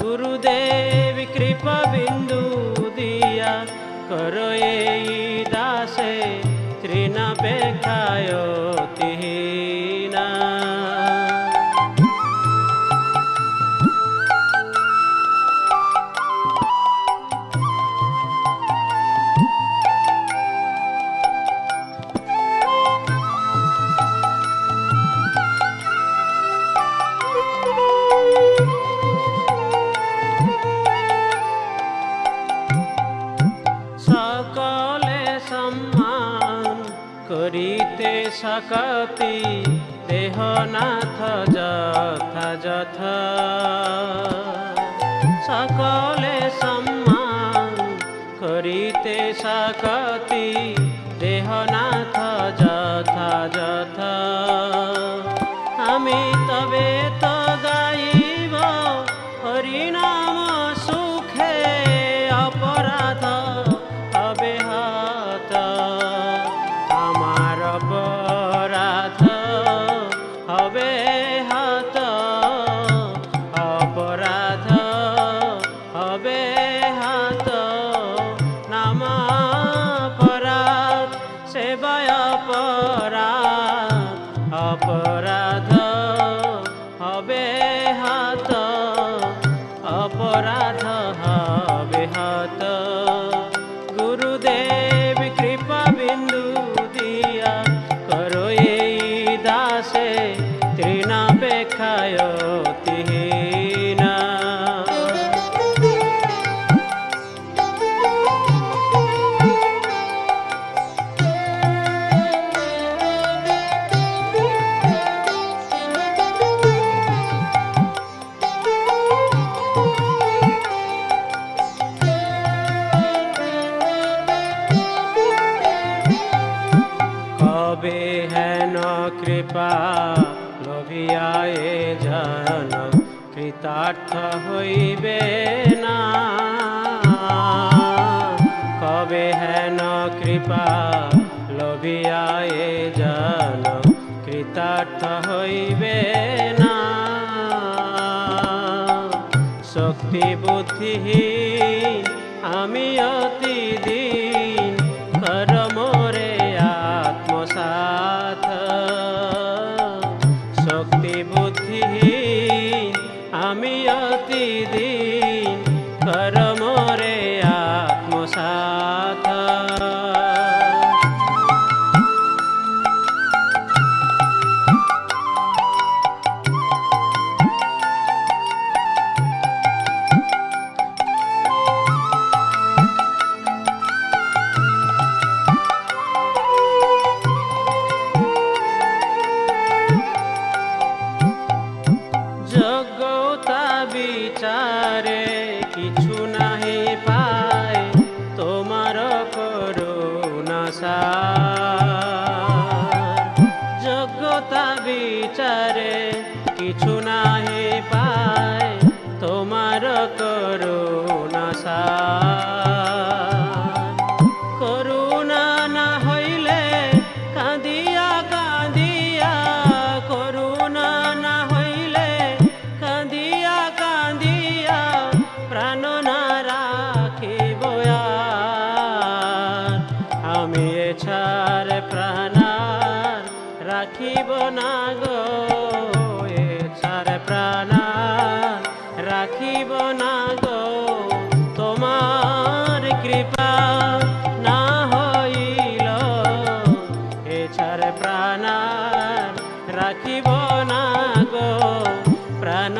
গুরুদেব কৃপা বিন্দু দিয়া করো এই দাসে তৃণাপেক্ষায় করিতে সকতি দেহ নাথ যথা যথ। সকলে সম্মান করিতে সকতি দেহ নাথ যথা যথা। কৃপা লোভিয়ায় জন কৃতার্থ হইবে না। কবে হেন কৃপা লোভিয়ায় জন কৃতার্থ হইবে না। শক্তি বুদ্ধিহীন, আমি অতি দিন কর যোগ্যতা বিচারে কিছু যোগ্যতা বিচারে, কিছু নাহি পায়, তোমার করুণা। করুণা না হইলে করুণা না হইলে প্রাণ। আমি এছার প্রাণ রাখিব না গো এছার প্রাণ রাখিব না গো। তোমার কৃপা না হইল এছার প্রাণ রাখিব না গো। প্রাণ